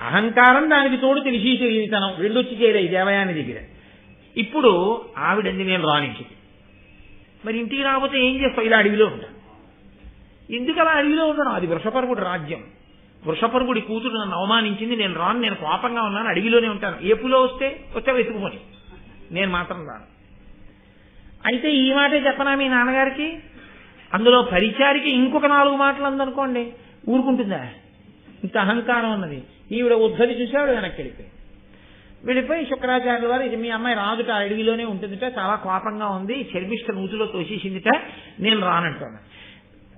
అహంకారం దానికి తోడు తెలిసి తెలియనితనం. రెండు వచ్చి చేరాయి దేవయాని దగ్గర. ఇప్పుడు ఆవిడంది నేను రాణించింది మరి ఇంటికి రాకపోతే ఏం చేస్తావు? ఇలా అడవిలో ఉంటాను ఎందుకు అలా అడవిలో ఉంటాను? అది వృషపర్వుడి రాజ్యం. వృషపర్వుడి కూతురు నన్ను అవమానించింది. నేను రాను నేను కోపంగా ఉన్నాను అడవిలోనే ఉంటాను. ఏపులో వస్తే? వచ్చా వెతుకుపోని నేను మాత్రం రాను. అయితే ఈ మాటే చెప్పనా మీ నాన్నగారికి? అందులో పరిచారికి ఇంకొక నాలుగు మాటలు అందనుకోండి ఊరుకుంటుందా? ఇంత అహంకారం ఉన్నది. ఈవిడ ఉద్ధరి చూసాడు వెనక్కి వెళ్ళిపోయి వెళ్ళిపోయి శుక్రాచార్యుల వారు ఇది మీ అమ్మాయి రాదుట ఆ అడవిలోనే ఉంటుందిట చాలా కోపంగా ఉంది శర్మిష్ట నూతిలో తోసేసిందిట నేను రానంటున్నాను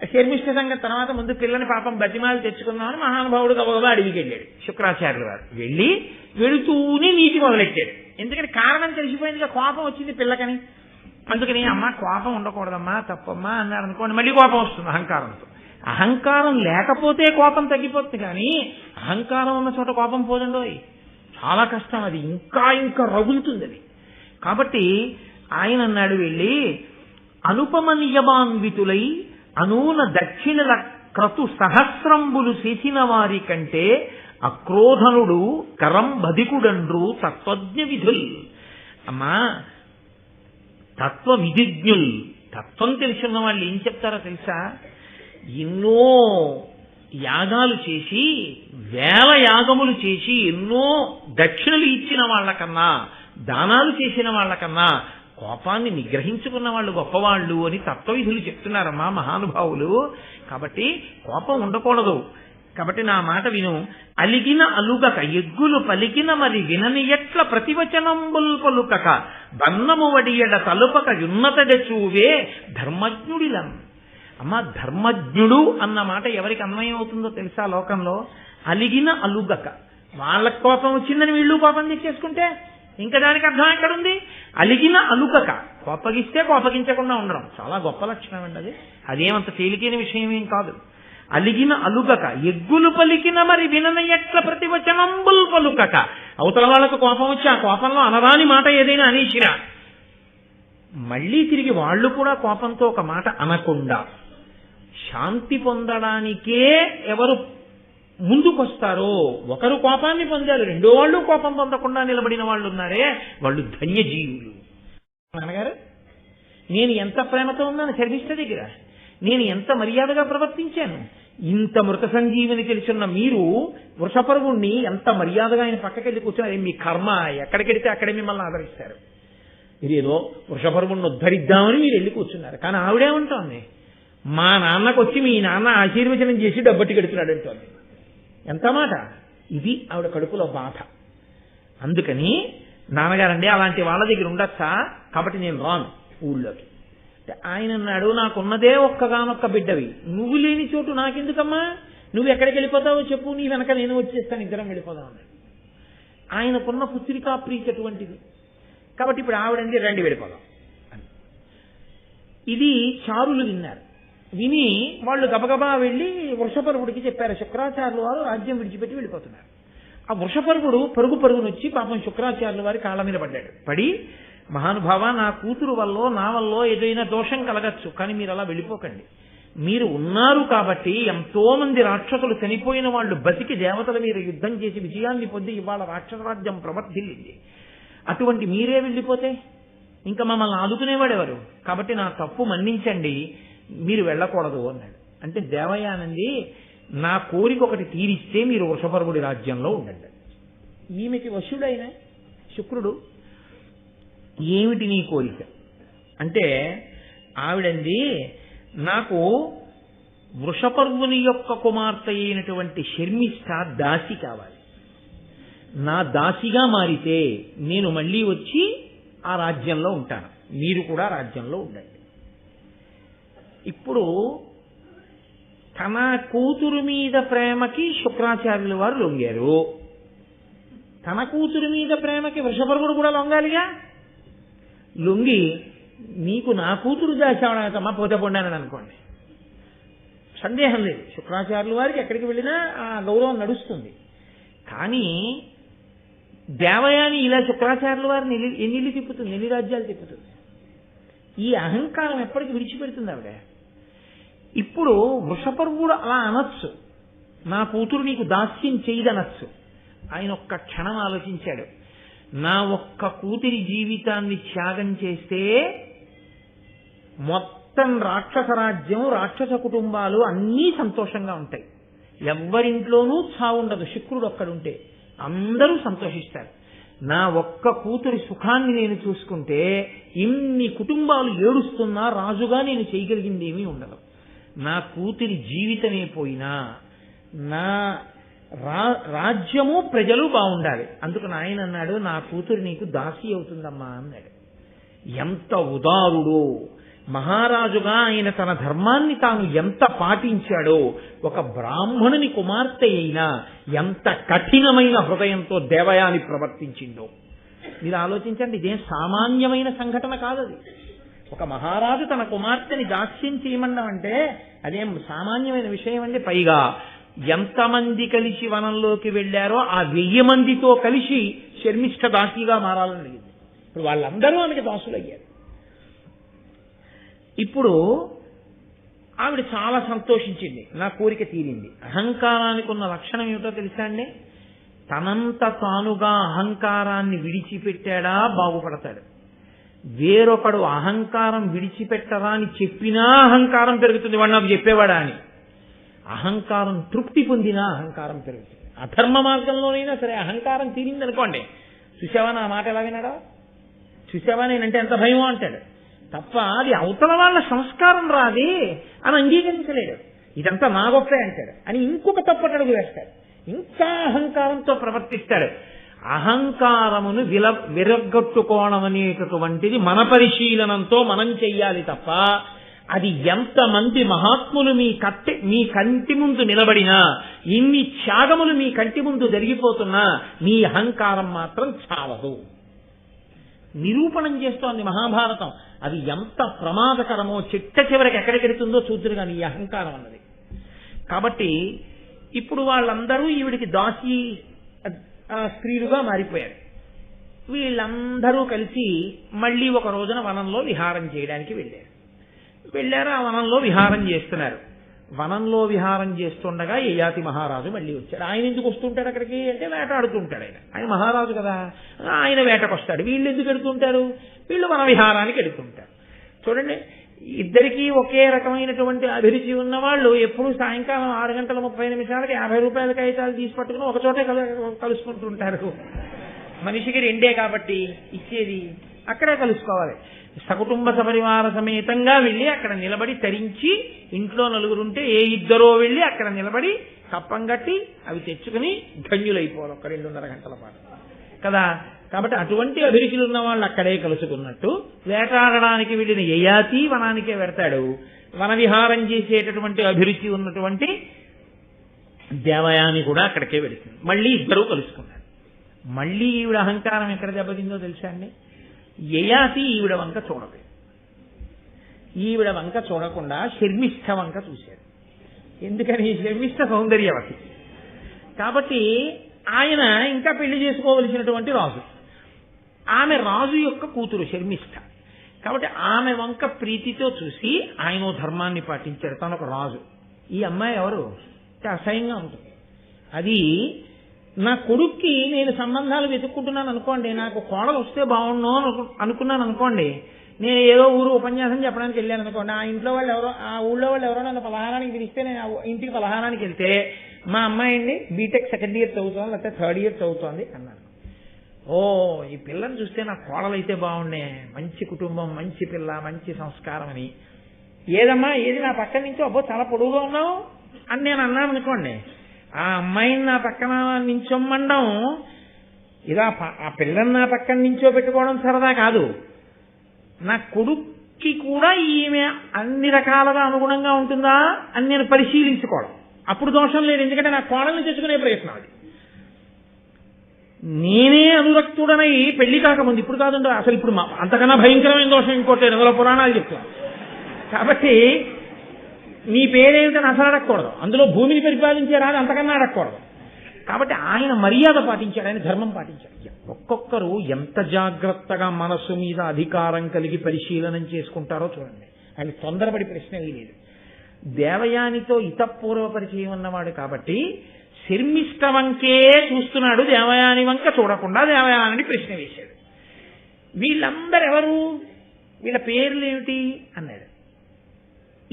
శర్మిష్ట సంగతి తర్వాత ముందు పిల్లని పాపం బతిమాలు తెచ్చుకుందామని మహానుభావుడు గబగబా అడవికి వెళ్ళాడు. శుక్రాచార్యుల వారు వెళ్ళి వెళుతూనే నీటి మొదలెట్టాడు ఎందుకంటే కారణం తెలిసిపోయిందిగా కోపం వచ్చింది పిల్లకని? అందుకని అమ్మ కోపం ఉండకూడదమ్మా తప్పమ్మా అన్నాడు అనుకోండి మళ్ళీ కోపం వస్తుంది అహంకారంతో. అహంకారం లేకపోతే కోపం తగ్గిపోతుంది కానీ అహంకారం ఉన్న చోట కోపం పోదండి చాలా కష్టం అది. ఇంకా ఇంకా రగులుతుంది అది. కాబట్టి ఆయన అన్నాడు వెళ్ళి అనుపమ నియమాన్వితులై అనూన దక్షిణల క్రతు సహస్రంబులు చేసిన వారి కంటే అక్రోధనుడు కరం బధికుడండ్రు తత్వజ్ఞ విధుల్ అమ్మా తత్వ విధిజ్ఞుల్ తత్వం తెలిసిన వాళ్ళు ఏం చెప్తారో తెలుసా? ఎన్నో యాగాలు చేసి వేల యాగములు చేసి ఎన్నో దక్షిణలు ఇచ్చిన వాళ్ళకన్నా దానాలు చేసిన వాళ్ళకన్నా కోపాన్ని నిగ్రహించుకున్న వాళ్ళు గొప్పవాళ్ళు అని తత్వవిధులు చెప్తున్నారమ్మా మహానుభావులు. కాబట్టి కోపం ఉండకూడదు. కాబట్టి నా మాట విను. అలిగిన అలుగక ఎగ్గులు పలికిన మరి వినని ఎట్ల ప్రతివచనంబుల్ పలుకక బన్నము వడియడ తలుపక యున్నతడ చూవే ధర్మజ్ఞుడిలం. అమ్మ ధర్మజ్ఞుడు అన్న మాట ఎవరికి అన్వయం అవుతుందో తెలుసా లోకంలో? అలిగిన అలుగక. వాళ్ళ కోపం వచ్చిందని వీళ్ళు కోపం తెచ్చేసుకుంటే ఇంకా దానికి అర్థం ఎక్కడుంది? అలిగిన అలుకక కోపగిస్తే కోపగించకుండా ఉండడం. చాలా గొప్ప లక్షణం అండి అది. అదేమంత తేలికైన విషయం ఏం కాదు. అలిగిన అలుగక. ఎగ్గులు పలికిన మరి వినన ఎట్ల ప్రతివచనంబుల్ పలుకక. అవతల వాళ్ళకు కోపం వచ్చి ఆ కోపంలో అనరాని మాట ఏదైనా అనేసినా మళ్ళీ తిరిగి వాళ్ళు కూడా కోపంతో ఒక మాట అనకుండా శాంతి పొందడానికే ఎవరు ముందుకొస్తారో ఒకరు కోపాన్ని పొందారు రెండో వాళ్ళు కోపం పొందకుండా నిలబడిన వాళ్ళు ఉన్నారే వాళ్ళు ధన్యజీవులు. నాన్నగారు నేను ఎంత ప్రేమతో ఉన్నాను శర్మిష్ట దగ్గర? నేను ఎంత మర్యాదగా ప్రవర్తించాను? ఇంత మృత సంజీవిని తెలుసున్న మీరు వృషపర్వుణ్ణి ఎంత మర్యాదగా ఆయన పక్కకెళ్ళి కూర్చున్నారు? మీ కర్మ ఎక్కడికెడితే అక్కడే మిమ్మల్ని ఆదరిస్తారు. మీరేదో వృషపరువుణ్ణి ఉద్ధరిద్దామని మీరు వెళ్ళి కూర్చున్నారు. కానీ ఆవిడేమంటోంది మా నాన్నకు వచ్చి మీ నాన్న ఆశీర్వచనం చేసి డబ్బట్టి కడుతున్నాడు అంటోంది ఎంత మాట? ఇది ఆవిడ కడుపులో బాధ. అందుకని నాన్నగారండి అలాంటి వాళ్ళ దగ్గర ఉండొచ్చా? కాబట్టి నేను రాను ఊళ్ళోకి. ఆయన అన్నాడు నాకున్నదే ఒక్కగానొక్క బిడ్డవి. నువ్వు లేని చోటు నాకెందుకమ్మా? నువ్వు ఎక్కడికి వెళ్ళిపోతావో చెప్పు నీ వెనక నేను వచ్చేస్తాను ఇద్దరం వెళ్ళిపోదాం అన్నాడు. ఆయనకున్న పుత్రికా ప్రీతి అటువంటిది. కాబట్టి ఇప్పుడు ఆవిడండి రండి వెళ్ళిపోదాం అని. ఇది చారులు విన్నారు. విని వాళ్ళు గబగబా వెళ్ళి వృషపర్వుడికి చెప్పారు. శుక్రాచార్యుల వారు రాజ్యం విడిచిపెట్టి వెళ్ళిపోతున్నారు. ఆ వృషపర్వుడు పరుగు పరుగునొచ్చి పాపం శుక్రాచార్యుల వారి కాళ్ళ మీద పడ్డాడు. పడి మహానుభావ నా కూతురు వల్ల నా వల్ల ఏదైనా దోషం కలగచ్చు కానీ మీరు అలా వెళ్ళిపోకండి. మీరు ఉన్నారు కాబట్టి ఎంతో మంది రాక్షసులు చనిపోయిన వాళ్ళు బతికి దేవతల మీద యుద్ధం చేసి విజయాన్ని పొంది ఇవాళ రాక్షస రాజ్యం ప్రవర్తిల్లింది. అటువంటి మీరే వెళ్ళిపోతే? ఇంకా మమ్మల్ని ఆదుకునేవాడెవరు? కాబట్టి నా తప్పు మన్నించండి. మీరు వెళ్ళకూడదు అన్నాడు. అంటే దేవయానంది నా కోరిక ఒకటి తీరిస్తే మీరు వృషపర్వుడి రాజ్యంలో ఉండండి. ఈమెకి వశుడైన శుక్రుడు ఏమిటి నీ కోరిక? అంటే ఆవిడంది నాకు వృషపర్వుని యొక్క కుమార్తె అయినటువంటి శర్మిష్ఠ దాసి కావాలి. నా దాసిగా మారితే నేను మళ్ళీ వచ్చి ఆ రాజ్యంలో ఉంటాను. మీరు కూడా రాజ్యంలో ఉండండి. ఇప్పుడు తన కూతురు మీద ప్రేమకి శుక్రాచార్యుల వారు లొంగారు. తన కూతురు మీద ప్రేమకి వృషపర్వుడు కూడా లొంగాలిగా? లొంగి నీకు నా కూతురు దాచావడమా పోతే పొండానని అనుకోండి. సందేహం లేదు. శుక్రాచార్యుల వారికి ఎక్కడికి వెళ్ళినా ఆ గౌరవం నడుస్తుంది. కానీ దేవయాని ఇలా శుక్రాచార్యుల వారిని ఎన్ని ఎన్నిళ్ళు తిప్పుతుంది? ఎన్ని రాజ్యాలు తిప్పుతుంది? ఈ అహంకారం ఎప్పటికి విడిచిపెడుతుంది ఆవిడ. ఇప్పుడు వృషపర్వుడు అలా అనొచ్చు. నా కూతురు నీకు దాస్యం చేయదనొచ్చు. ఆయన ఒక్క క్షణం ఆలోచించాడు. నా ఒక్క కూతురి జీవితాన్ని త్యాగం చేస్తే మొత్తం రాక్షస రాజ్యం రాక్షస కుటుంబాలు అన్నీ సంతోషంగా ఉంటాయి. ఎవ్వరింట్లోనూ చావుండదు శుక్రుడు ఒక్కడుంటే అందరూ సంతోషిస్తారు. నా ఒక్క కూతురి సుఖాన్ని నేను చూసుకుంటే ఇన్ని కుటుంబాలు ఏడుస్తున్నా రాజుగా నేను చేయగలిగింది ఏమీ ఉండదు. నా కూతురి జీవితమే పోయినా నా రా రాజ్యము ప్రజలు బాగుండాలి. అందుకు నాయన అన్నాడు నా కూతురు నీకు దాసి అవుతుందమ్మా అన్నాడు. ఎంత ఉదారుడో! మహారాజుగా ఆయన తన ధర్మాన్ని తాను ఎంత పాటించాడో! ఒక బ్రాహ్మణుని కుమార్తె అయినా ఎంత కఠినమైన హృదయంతో దేవయాని ప్రవర్తించిందో! మీరు ఆలోచించండి ఇదేం సామాన్యమైన సంఘటన కాదది. ఒక మహారాజు తన కుమార్తెని దాస్యం చేయమన్నామంటే అదేం సామాన్యమైన విషయం అండి. పైగా ఎంతమంది కలిసి వనంలోకి వెళ్ళారో ఆ వెయ్యి మందితో కలిసి శర్మిష్ట దాసిగా మారాలని అడిగింది. ఇప్పుడు వాళ్ళందరూ ఆమెకి దాసులయ్యారు. ఇప్పుడు ఆవిడ చాలా సంతోషించింది. నా కోరిక తీరింది. అహంకారానికి ఉన్న లక్షణం ఏమిటో తెలుసా అండి? తనంత తానుగా అహంకారాన్ని విడిచిపెట్టాడా బాగుపడతాడు. వేరొకడు అహంకారం విడిచిపెట్టరా అని చెప్పినా అహంకారం పెరుగుతుంది వాడు నాకు చెప్పేవాడా అని. అహంకారం తృప్తి పొందినా అహంకారం పెరుగుతుంది. అధర్మ మార్గంలోనైనా సరే అహంకారం తీరింది అనుకోండి చూసావా నా మాట ఎలా వినాడా చూసావా నేనంటే ఎంత భయమో అంటాడు. తప్ప అది అవతల వాళ్ళ సంస్కారం రాది అని అంగీకరించలేడు. ఇదంతా నా గొప్పే అంటాడు. అని ఇంకొక తప్పటడుగు వేస్తాడు. ఇంకా అహంకారంతో ప్రవర్తిస్తాడు. అహంకారమును విల విరగొట్టుకోవడం అనేటటువంటిది మన పరిశీలనంతో మనం చెయ్యాలి తప్ప అది ఎంతమంది మహాత్ములు మీ కట్టి మీ కంటి ముందు నిలబడినా ఇన్ని త్యాగములు మీ కంటి ముందు జరిగిపోతున్నా మీ అహంకారం మాత్రం చాలదు. నిరూపణం చేస్తోంది మహాభారతం. అది ఎంత ప్రమాదకరమో చిట్ట చివరికి ఎక్కడికెడుతుందో చూద్దురు కానీ ఈ అహంకారం అన్నది. కాబట్టి ఇప్పుడు వాళ్ళందరూ ఈవిడికి దాసి స్త్రీలుగా మారిపోయారు. వీళ్ళందరూ కలిసి మళ్ళీ ఒక రోజున వనంలో విహారం చేయడానికి వెళ్ళారు. వెళ్ళారు ఆ వనంలో విహారం చేస్తున్నారు. వనంలో విహారం చేస్తుండగా యయాతి మహారాజు మళ్ళీ వచ్చాడు. ఆయన ఎందుకు వస్తుంటాడు అక్కడికి? అంటే వేటాడుతుంటాడు ఆయన. ఆయన మహారాజు కదా. ఆయన వేటకు వస్తాడు వీళ్ళు ఎందుకు ఎడుతుంటారు? వీళ్ళు వన విహారానికి ఎడుతుంటారు. చూడండి ఇద్దరికీ ఒకే రకమైనటువంటి అభిరుచి ఉన్నవాళ్ళు ఎప్పుడు సాయంకాలం ఆరు గంటల ముప్పై నిమిషాలకి యాభై రూపాయల కాగితాలు తీసి పట్టుకుని ఒకచోటే కలుసుకుంటుంటారు. మనిషికి రెండే కాబట్టి ఇచ్చేది అక్కడే కలుసుకోవాలి. సకుటుంబ సపరివార సమేతంగా వెళ్ళి అక్కడ నిలబడి తరించి ఇంట్లో నలుగురుంటే ఏ ఇద్దరో వెళ్ళి అక్కడ నిలబడి కప్పం కట్టి అవి తెచ్చుకుని ధన్యులైపోవాలి ఒక రెండున్నర గంటల పాటు. కదా? కాబట్టి అటువంటి అభిరుచులు ఉన్న వాళ్ళు అక్కడే కలుసుకున్నట్టు వేటాడడానికి వెళ్ళిన యయాతి వనానికే వెడతాడు వన విహారం చేసేటటువంటి అభిరుచి ఉన్నటువంటి దేవయాని కూడా అక్కడికే వెళుతుంది మళ్ళీ ఇద్దరూ కలుసుకున్నారు. మళ్ళీ ఈవిడ అహంకారం ఎక్కడ దెబ్బతిందో తెలుసా అండి? యయాతి ఈవిడ వంక చూడదు ఈవిడ వంక చూడకుండా శర్మిష్ఠ వంక చూశాడు ఎందుకని? శర్మిష్ఠ సౌందర్యవతి. కాబట్టి ఆయన ఇంకా పెళ్ళి చేసుకోవలసినటువంటి రాజు. ఆమె రాజు యొక్క కూతురు శర్మిష్ఠ కాబట్టి ఆమె వంక ప్రీతితో చూసి ఆయన ధర్మాన్ని పాటించాడు. తన ఒక రాజు. ఈ అమ్మాయి ఎవరు? అసహ్యంగా ఉంటుంది. అది నా కొడుక్కి నేను సంబంధాలు వెతుక్కుంటున్నాను అనుకోండి నాకు కోడలు వస్తే బాగుండు అనుకున్నాను అనుకోండి నేను ఏదో ఊరు ఉపన్యాసం చెప్పడానికి వెళ్ళాను అనుకోండి ఆ ఇంట్లో వాళ్ళు ఎవరో ఆ ఊళ్ళో వాళ్ళు ఎవరో నన్ను పలహారానికి పిలిస్తే నేను ఇంటికి పలహారానికి వెళ్తే మా అమ్మాయి అండి బీటెక్ సెకండ్ ఇయర్ చదువుతోంది లేకపోతే థర్డ్ ఇయర్ చదువుతోంది అన్నాను ఓ ఈ పిల్లని చూస్తే నా కోడలైతే బాగుండే. మంచి కుటుంబం మంచి పిల్ల మంచి సంస్కారం అని. ఏదమ్మా ఏది నా పక్కన నుంచి? అబ్బో చాలా పొడుగుగా ఉన్నావు అని నేను అన్నాను అనుకోండి. ఆ అమ్మాయిని నా పక్కన నించొమ్మండం ఇలా ప- ఆ పిల్లని నా పక్కన నించో పెట్టుకోవడం సరదా కాదు. నా కొడుక్కి కూడా ఈమె అన్ని రకాలుగా అనుగుణంగా ఉంటుందా అని నేను పరిశీలించుకోవడం. అప్పుడు దోషం లేదు ఎందుకంటే నా కోడల్ని తెచ్చుకునే ప్రయత్నం అది. నేనే అనురక్తుడనై పెళ్ళి కాకముందు ఇప్పుడు కాదండి అసలు ఇప్పుడు మా- అంతకన్నా భయంకరమైన దోషం ఇంకోటి లేదు. పురాణాలు చెప్తాను కాబట్టి నీ పేరేమిటని అసలు అడగకూడదు. అందులో భూమిని పరిపాలించారా అని అంతకన్నా అడగకూడదు. కాబట్టి ఆయన మర్యాద పాటించాడు ఆయన ధర్మం పాటించాడు ఒక్కొక్కరు ఎంత జాగ్రత్తగా మనస్సు మీద అధికారం కలిగి పరిశీలనం చేసుకుంటారో చూడండి. ఆయన తొందరపడి ప్రశ్న లేదు దేవయానితో ఇతపూర్వ పరిచయం ఉన్నవాడు కాబట్టి శర్మిష్ట వంకే చూస్తున్నాడు దేవయాని వంక చూడకుండా దేవయాని ప్రశ్న వేశాడు. వీళ్ళందరు ఎవరు వీళ్ళ పేర్లు ఏమిటి అన్నాడు.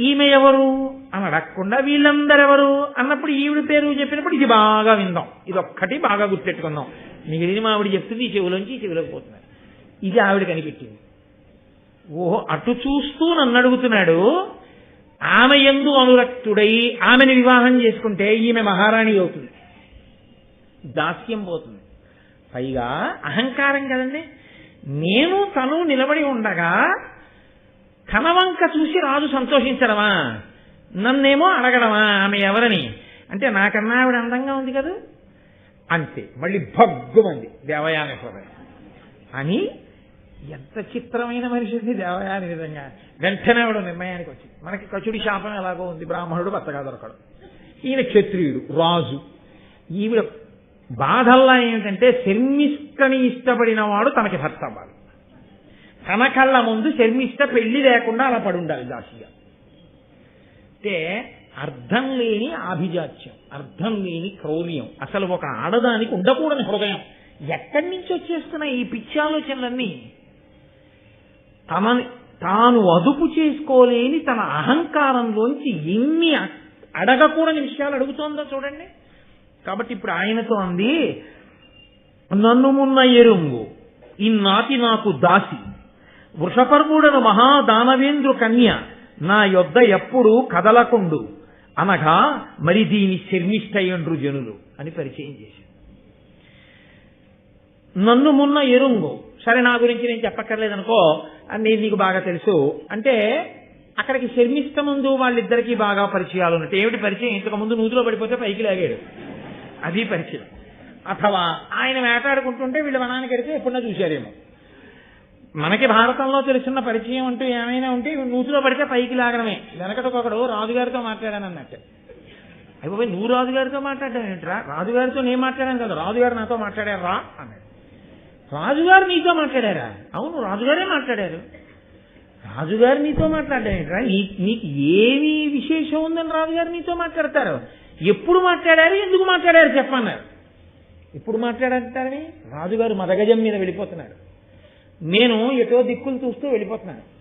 ఈమె ఎవరు? అని అడగకుండా వీళ్ళందరెవరు? అన్నప్పుడు ఈవిడ పేరు చెప్పినప్పుడు ఇది బాగా విందాం. ఇది ఒక్కటి బాగా గుర్తెట్టుకుందాం. మిగిలిన ఆవిడ చెప్తుంది ఈ చెవిలోంచి చెవిలోకి పోతున్నారు. ఇది ఆవిడ కనిపెట్టింది. ఓహో అటు చూస్తూ నన్ను అడుగుతున్నాడు. ఆమె ఎందు అనురక్తుడై ఆమెను వివాహం చేసుకుంటే ఈమె మహారాణి అవుతుంది. దాస్యం పోతుంది. పైగా అహంకారం కదండి. నేను తను నిలబడి ఉండగా కనవంక చూసి రాజు సంతోషించడమా? నన్నేమో అడగడమా ఆమె ఎవరని? అంటే నాకన్నా ఆవిడ అందంగా ఉంది కదా? అంతే. మళ్ళీ భగ్గుమంది దేవయాని హృదయం. అని ఎంత చిత్రమైన మనిషి ఉంది దేవయాని విధంగా. వెంటనే ఆవిడ నిర్ణయానికి వచ్చింది. మనకి కచుడి శాపం ఎలాగో ఉంది. బ్రాహ్మణుడు బత్తగా దొరకడు. ఈయన క్షత్రియుడు రాజు. ఈవిడ బాధల్లా ఏమిటంటే శర్మిష్టని ఇష్టపడిన వాడు తనకి భర్త అవ్వాలి తన కళ్ళ ముందు శర్మిష్ట పెళ్ళి లేకుండా అలా పడి ఉండాలి దాసిగా. అంటే అర్థం లేని ఆభిజాత్యం అర్థం లేని క్రౌర్యం అసలు ఒక ఆడదానికి ఉండకూడని హృదయం. ఎక్కడి నుంచి వచ్చేస్తున్నాయి ఈ పిచ్చి ఆలోచనలన్నీ తనని తాను అదుపు చేసుకోలేని తన అహంకారంలోంచి ఎన్ని అడగకూడని విషయాలు అడుగుతోందో చూడండి. కాబట్టి ఇప్పుడు ఆయనతో అంది నన్ను మున్న ఎరుంగు ఇన్నాటి నాకు దాసి. వృషపర్వుడను మహాదానవేంద్రు కన్య నా యొద్ద ఎప్పుడు కదలకుండు. అనగా మరి దీని శర్మిష్టయండ్రు జనులు అని పరిచయం చేశాడు. నన్ను మున్న ఎరుంగు సరే నా గురించి నేను చెప్పక్కర్లేదనుకో అది నీకు బాగా తెలుసు. అంటే అక్కడికి శర్మిష్ట ముందు వాళ్ళిద్దరికీ బాగా పరిచయాలు ఉన్నట్టు. ఏమిటి పరిచయం? ఇంతకు ముందు నూతిలో పడిపోతే పైకి లాగాడు. అది పరిచయం. అథవా ఆయన వేటాడుకుంటుంటే వీళ్ళు వనానికి వెడితే ఎప్పుడన్నా చూశారేమో. మనకి భారతంలో తెలుసున్న పరిచయం అంటూ ఏమైనా ఉంటే నూతిలో పడితే పైకి లాగడమే. వెనకటొకడు రాజుగారితో మాట్లాడాను అన్నట్టు. అయిపోయి నువ్వు రాజుగారితో మాట్లాడడం ఏంట్రా? రాజుగారితో నేను మాట్లాడాను కదా రాజుగారు నాతో మాట్లాడారా? రా అన్నాడు. రాజుగారు నీతో మాట్లాడారా? అవును రాజుగారే మాట్లాడారు. రాజుగారు నీతో మాట్లాడారా? నీ- నీకు ఏమి విశేషం ఉందని రాజుగారు నీతో మాట్లాడతారు. ఎప్పుడు మాట్లాడారు ఎందుకు మాట్లాడారు చెప్పన్నారు. ఇప్పుడు మాట్లాడంటారని రాజుగారు మదగజం మీద వెళ్ళిపోతున్నాడు నేను ఎటో దిక్కులు చూస్తూ వెళ్ళిపోతున్నాను.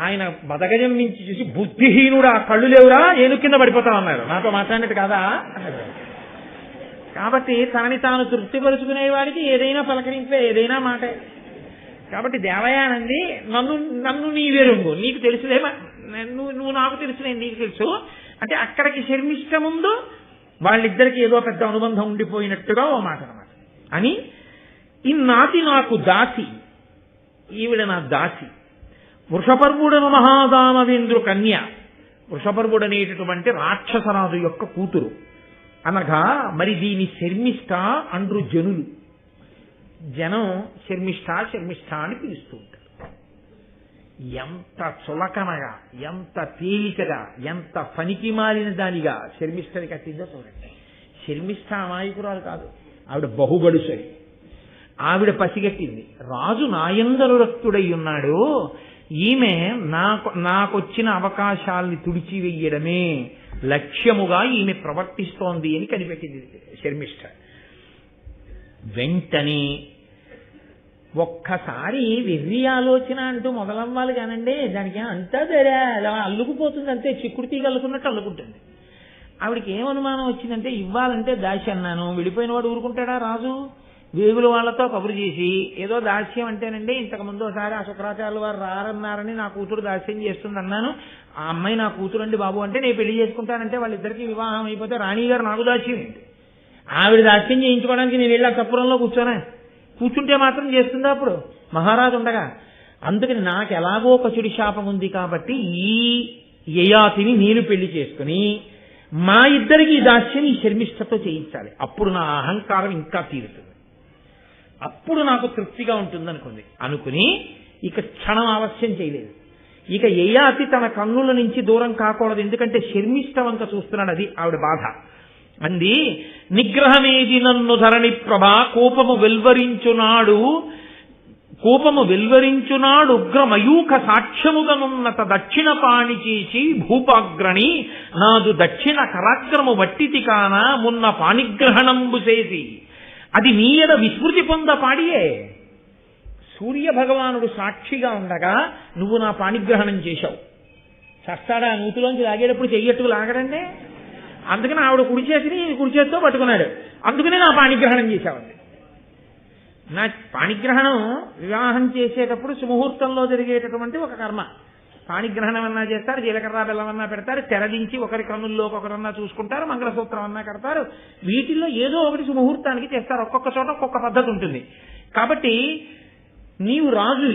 ఆయన మదగజం నుంచి చూసి బుద్ధిహీనుడా కళ్ళు లేవురా ఏను కింద పడిపోతామన్నారు నాతో మాట్లాడినట్టు కాదా? అన్నారు కాబట్టి తనని తాను తృప్తిపరుచుకునే వాడికి ఏదైనా పలకరింపే ఏదైనా మాటే. కాబట్టి దేవయానంది నన్ను నన్ను నీవెరుంగు నీకు తెలుసులే నువ్వు నువ్వు నాకు తెలుసులే నీకు తెలుసు. అంటే అక్కడికి శర్మిష్ట ముందు వాళ్ళిద్దరికి ఏదో పెద్ద అనుబంధం ఉండిపోయినట్టుగా ఓ మాట అనమాట అని ఇన్నాటి నాకు దాసి ఈవిడ నా దాసి. వృషపర్వుడను మహాదానవేంద్రు కన్య వృషపర్వుడనేటటువంటి రాక్షసరాజు యొక్క కూతురు. అనగా మరి దీని శర్మిష్ట అండ్రు జనులు. జనం శర్మిష్ట శర్మిష్ట అని పిలుస్తూ ఉంటారు. ఎంత చులకనగా ఎంత తేలికగా ఎంత పనికి మారిన దానిగా శర్మిష్టని కట్టిందో చూడండి. శర్మిష్ట అమాయకురాలు కాదు ఆవిడ బహుబడుసరి ఆవిడ పసిగట్టింది. రాజు నాయందరు రక్తుడై ఉన్నాడు. ఈమె నాకు నాకొచ్చిన అవకాశాల్ని తుడిచివెయ్యడమే లక్ష్యముగా ఈమె ప్రవర్తిస్తోంది అని కనిపెట్టింది శర్మిష్ట వెంటనే ఒక్కసారి వెర్రి ఆలోచన అంటూ మొదలవ్వాలి కానండి దానికి అంతా సరే అలా అల్లుకుపోతుంది అంతే చిక్కుడు తీగ అల్లుకున్నట్టు అల్లుకుంటుంది. ఆవిడకి ఏం అనుమానం వచ్చిందంటే ఇవ్వాలంటే దాచి అన్నాను వెళ్ళిపోయిన వాడు ఊరుకుంటాడా రాజు? వేగుల వాళ్ళతో కబురు చేసి ఏదో దాస్యం అంటేనండి ఇంతకు ముందు ఒకసారి ఆ శుక్రాచార్యులు వారు రారన్నారని నా కూతురు దాస్యం చేస్తుంది అన్నాను. ఆ అమ్మాయి నా కూతురు అండి బాబు అంటే నేను పెళ్ళి చేసుకుంటానంటే వాళ్ళిద్దరికి వివాహం అయిపోతే రాణి గారు నాకు దాస్యం ఏంటి? ఆవిడ దాస్యం చేయించుకోవడానికి నేను వెళ్ళి ఆ కప్పురంలో కూర్చోనా? కూర్చుంటే మాత్రం చేస్తుందా అప్పుడు? మహారాజు ఉండగా అందుకని నాకు ఎలాగో కచుడి శాపం ఉంది కాబట్టి ఈ యయాతిని నేను పెళ్ళి చేసుకుని మా ఇద్దరికి ఈ దాస్యం ఈ శర్మిష్టతో చేయించాలి. అప్పుడు నా అహంకారం ఇంకా తీరుతుంది. అప్పుడు నాకు తృప్తిగా ఉంటుందనుకుంది. అనుకుని ఇక క్షణం ఆలస్యం చేయలేదు. ఇక యయాతి తన కన్నుల నుంచి దూరం కాకూడదు ఎందుకంటే శర్మిష్ట వంక చూస్తున్నాడు అది ఆవిడ బాధ. అంది నిగ్రహమేది నన్ను ధరణి ప్రభా? కోపము వెల్వరించునాడు కోపము వెల్వరించునాడు ఉగ్రమయూఖ సాక్ష్యముగనున్నత దక్షిణ పాణి చేసి భూపాగ్రణి నాదు దక్షిణ కరాక్రము వట్టితి కాన మున్న పాణిగ్రహణంబు చేసి అది నీయద విస్మృతి పొంద పాడియే సూర్య భగవానుడు సాక్షిగా ఉండగా నువ్వు నా పాణిగ్రహణం చేశావు. చస్తాడా నూతిలోంచి లాగేటప్పుడు చెయ్యట్టుకు లాగడండి. అందుకని ఆవిడ కుడి చేతిని కుడి చేతితో పట్టుకున్నాడు. అందుకనే నా పాణిగ్రహణం చేశావండి. నా పాణిగ్రహణం వివాహం చేసేటప్పుడు సుముహూర్తంలో జరిగేటటువంటి ఒక కర్మ. పాణిగ్రహణం అన్నా చేస్తారు జీలకర్ర బెల్లం అన్నా పెడతారు తెరదించి ఒకరి కన్నుల్లోకి ఒకరన్నా చూసుకుంటారు మంగళసూత్రం అన్నా కడతారు. వీటిల్లో ఏదో ఒకటి సుముహూర్తానికి చేస్తారు. ఒక్కొక్క చోట ఒక్కొక్క పద్ధతి ఉంటుంది. కాబట్టి నీవు రాజు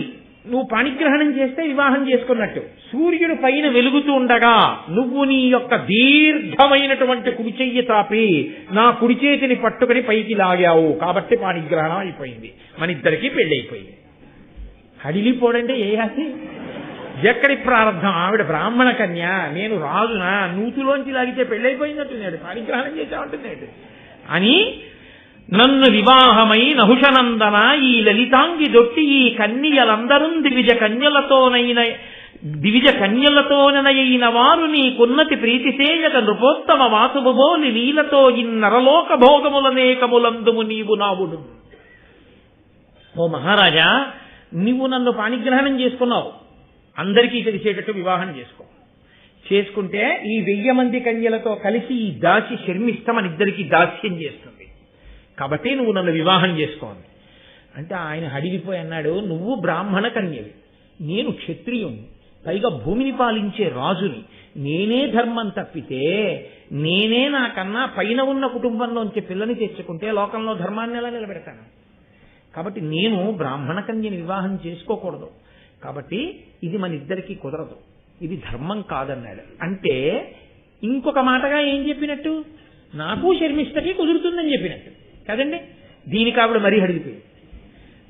నువ్వు పాణిగ్రహణం చేస్తే వివాహం చేసుకున్నట్టు. సూర్యుడు పైన వెలుగుతూ ఉండగా నువ్వు నీ యొక్క దీర్ఘమైనటువంటి కుడి చెయ్యి తాపి నా కుడి చేతిని పట్టుకుని పైకి లాగావు. కాబట్టి పాణిగ్రహణం అయిపోయింది. మన ఇద్దరికి పెళ్ళి అయిపోయింది హడిలిపోడంటే ఏ హాసి ఎక్కడి ప్రారంభం? ఆవిడ బ్రాహ్మణ కన్య నేను రాజునా? నూతులోంచి లాగితే పెళ్ళైపోయిందంటున్నాడు పాణిగ్రహణం చేశామంటున్నాడు. అని నన్ను వివాహమై నహుషనందన ఈ లలితాంగి దొట్టి ఈ కన్యలందరూ దివిజ కన్యలతోనైన దివిజ కన్యలతోనైన వారు నీకున్నతి కున్నతి సేయక నృపోత్తమ వాసుబోలి లీలతో ఇన్నరలోక భోగములనేకములందుము నీవు నావుడు. ఓ మహారాజా నువ్వు నన్ను పాణిగ్రహణం చేసుకున్నావు. అందరికీ తెలిసేటట్టు వివాహం చేసుకో. చేసుకుంటే ఈ వెయ్యి మంది కన్యలతో కలిసి ఈ దాసి శర్మిష్టమని ఇద్దరికి దాస్యం చేస్తుంది. కాబట్టి నువ్వు నన్ను వివాహం చేసుకోండి అంటే ఆయన అడిగిపోయి అన్నాడు నువ్వు బ్రాహ్మణ కన్యవి. నేను క్షత్రియుణ్ణి. పైగా భూమిని పాలించే రాజుని. నేనే ధర్మం తప్పితే నేనే నాకన్నా పైన ఉన్న కుటుంబంలోంచి పిల్లని తెచ్చుకుంటే లోకంలో ధర్మాన్ని ఎలా నిలబెడతాను? కాబట్టి నేను బ్రాహ్మణ కన్యని వివాహం చేసుకోకూడదు. కాబట్టి ఇది మన ఇద్దరికి కుదరదు. ఇది ధర్మం కాదన్నాడు. అంటే ఇంకొక మాటగా ఏం చెప్పినట్టు? నాకు శర్మిష్టకి కుదురుతుందని చెప్పినట్టు. కదండి? దీనికి ఆవిడ మరీ అడిగిపోయింది.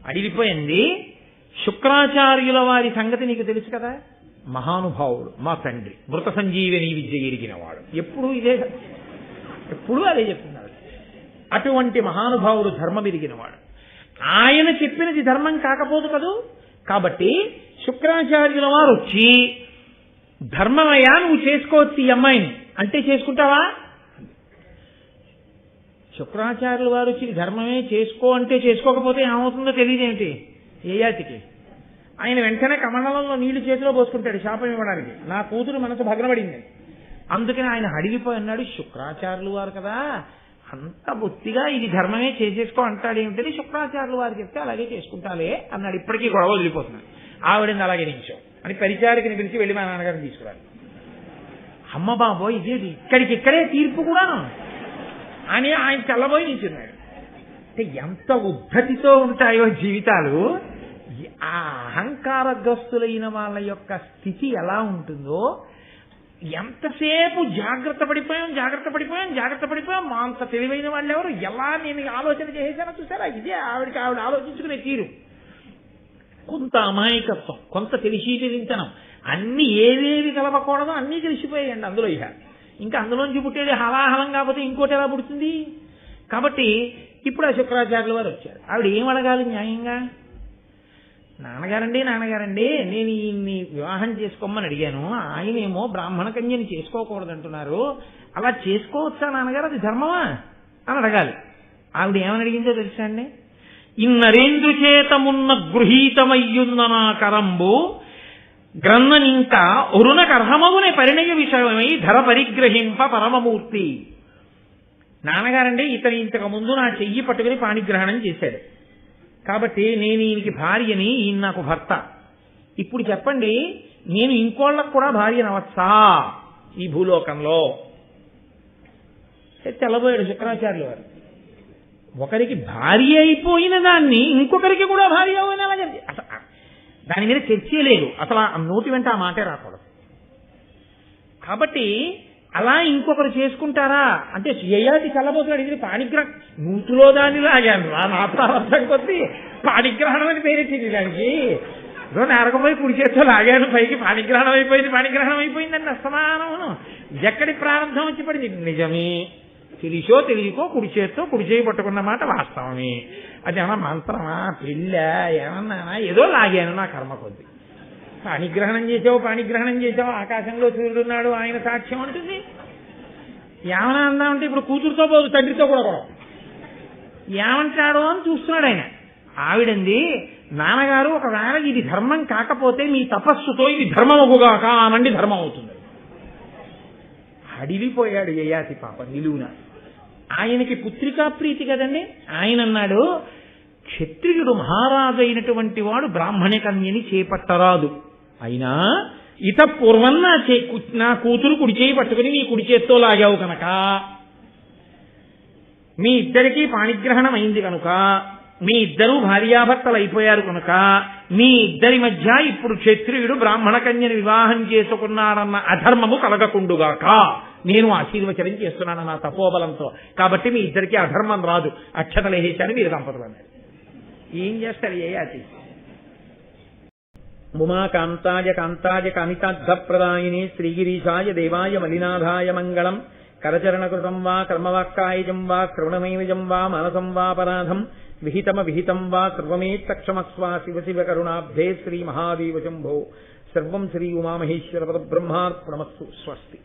అడిగిపోయింది శుక్రాచార్యుల వారి సంగతి నీకు తెలుసు కదా? మహానుభావుడు మా తండ్రి మృత సంజీవిని విద్య ఎరిగిన వాడు ఎప్పుడు ఇదే ఎప్పుడు అదే చెప్తున్నాడు అటువంటి మహానుభావుడు ధర్మం ఎరిగిన వాడు ఆయన చెప్పినది ధర్మం కాకపోదు కదూ? కాబట్టి శుక్రాచార్యుల వారు వచ్చి ధర్మమయ్యా నువ్వు చేసుకోవచ్చు ఈ అమ్మాయిని. అంటే చేసుకుంటావా? శుక్రాచార్యుల వారు వచ్చి ధర్మమే చేసుకో అంటే చేసుకోకపోతే ఏమవుతుందో తెలియదేమిటి ఏ జాతికి? ఆయన వెంటనే కమండలంలో నీళ్ళు చేతిలో పోసుకుంటాడు శాపం ఇవ్వడానికి. నా కూతురు మనసు భగ్నపడింది. అందుకని ఆయన అడిగిపోయి అన్నాడు శుక్రాచార్యులు వారు కదా. అంత బొత్తిగా ఇది ధర్మమే చేసేసుకో అంటాడు ఏమిటని శుక్రాచార్యులు వారు చెప్తే అలాగే చేసుకుంటాలే అన్నాడు. ఇప్పటికీ గొడవ వదిలిపోతున్నాడు ఆవిడని అలాగే నించాం. అని పరిచారికని పిలిచి వెళ్ళి మా నాన్నగారిని తీసుకురాలి. అమ్మ బాబోయ్ ఇదేది ఇక్కడికి ఇక్కడే తీర్పు కూడాను. అని ఆయన తెల్లబోయి నించున్నాడు. అంటే ఎంత ఉద్ధతితో ఉంటాయో జీవితాలు. ఆ అహంకారగ్రస్తులైన వాళ్ళ యొక్క స్థితి ఎలా ఉంటుందో ఎంతసేపు జాగ్రత్త పడిపోయాం జాగ్రత్త పడిపోయాం జాగ్రత్త పడిపోయాం? మా అంత తెలివైన వాళ్ళు ఎవరు ఎలా నేను ఆలోచన చేసేసానో చూసారా ఇదే ఆవిడకి ఆవిడ ఆలోచించుకునే తీరు. కొంత అమాయకత్వం కొంత తెలిసితనం అన్ని ఏవేవి కలవకూడదో అన్నీ తెలిసిపోయాయండి అందులో ఇక ఇంకా అందులోంచి పుట్టేది హలాహలం కాకపోతే ఇంకోటి ఎలా పుడుతుంది? కాబట్టి ఇప్పుడు ఆ శుక్రాచార్యుల వారు వచ్చారు. ఆవిడ ఏం అడగాలి న్యాయంగా? నాన్నగారండి నాన్నగారండి నేను ఈయన్ని వివాహం చేసుకోమని అడిగాను. ఆయనేమో బ్రాహ్మణ కన్యని చేసుకోకూడదంటున్నారు. అలా చేసుకోవచ్చా నాన్నగారు? అది ధర్మమా? అని అడగాలి. ఆవిడ ఏమని అడిగిందో తెలుసా అండి? ఇన్నరేందు చేతమున్న గృహీతమయ్యున్న నా కరంబు గ్రన్ననింక ఒరునకర్హమవునే పరిణయ విషయమై ధర పరిగ్రహింప పరమమూర్తి. నాన్నగారండి ఇతని ఇంతకు ముందు నా చెయ్యి పట్టుకుని పాణిగ్రహణం చేశాడు. కాబట్టి నేను ఈయనకి భార్యని ఈయన నాకు భర్త. ఇప్పుడు చెప్పండి నేను ఇంకోళ్ళకు కూడా భార్యనవచ్చా ఈ భూలోకంలో? తెల్లబోయాడు శుక్రాచార్యులు వారు. ఒకరికి భార్య అయిపోయిన దాన్ని ఇంకొకరికి కూడా భార్య అయిన అలాగే అసలు దాని మీద చర్చే లేదు. అసలు ఆ నోటి వెంట ఆ మాటే రాకూడదు. కాబట్టి అలా ఇంకొకరు చేసుకుంటారా? అంటే యయాతి చల్లబోతున్నాడు ఇది పాణిగ్రహం. నూతులో దాన్ని లాగాను. నా నార్థార్థం కొద్ది పాణిగ్రహణం అని పేరెట్టింది దానికి. ఏదో నేరకపోయి కుడి చేత్తో లాగాను పైకి పాణిగ్రహణం అయిపోయింది పాణిగ్రహణం అయిపోయిందండి అసమానమును ఎక్కడి ప్రారంభం వచ్చి పడింది? నిజమే. తెలిసో తెలియకో కుడి చేత్తో కుడి చేయి పట్టుకున్న మాట వాస్తవమే. అది ఏమన్నా మంత్రమా పిల్ల ఏమన్నా ఏదో లాగాను నా కర్మ కొద్ది. పాణిగ్రహణం చేసావు పాణిగ్రహణం చేసావు ఆకాశంలో సూర్యుడున్నాడు ఆయన సాక్ష్యం అంటుంది. ఏమన్నా అందామంటే ఇప్పుడు కూతురుతో పోదు తండ్రితో కూడా కూడా ఏమంటాడో అని చూస్తున్నాడు ఆయన. ఆవిడంది నాన్నగారు ఒకవేళ ఇది ధర్మం కాకపోతే మీ తపస్సుతో ఇది ధర్మమగుగాక అనండి ధర్మం అవుతుంది. అడిగిపోయాడు యయాతి పాప నిలువున. ఆయనకి పుత్రికా ప్రీతి కదండి? ఆయన అన్నాడు క్షత్రియుడు మహారాజు అయినటువంటి వాడు బ్రాహ్మణ కన్యని చేపట్టరాదు. అయినా ఇత పూర్వం నా చే నా కూతురు కుడి చేయి పట్టుకుని నీ కుడి చేత్తో లాగావు కనుక. మీ ఇద్దరికీ పాణిగ్రహణం అయింది కనుక. మీ ఇద్దరూ భార్యాభర్తలు అయిపోయారు కనుక. మీ ఇద్దరి మధ్య ఇప్పుడు క్షత్రియుడు బ్రాహ్మణ కన్యను వివాహం చేసుకున్నాడన్న అధర్మము కలగకుండుగాక. నేను ఆశీర్వచనం చేస్తున్నాను నా తపోబలంతో. కాబట్టి మీ ఇద్దరికీ అధర్మం రాదు. అక్షతలు వేసేశాను మీరు దంపతులు అన్నారు. ఏం చేస్తారు ఏయాతి ఉమాకాంతాయ కాంతాయ కామితార్థప్రదాయిని శ్రీగిరీశాయ దేవాయ మలినాథాయ మంగళం కరచరణకృతం వా కర్మవాక్కాయజం వా శ్రవణమైవజం వా మనసం వాపరాధం విహితమ విహితం వా సర్వమేత్తక్షమస్వా శివ శివ కరుణాబ్ధే శ్రీ మహాదేవ శంభో సర్వం శ్రీ ఉమామహేశ్వర పద బ్రహ్మార్పణమస్సు స్వస్తి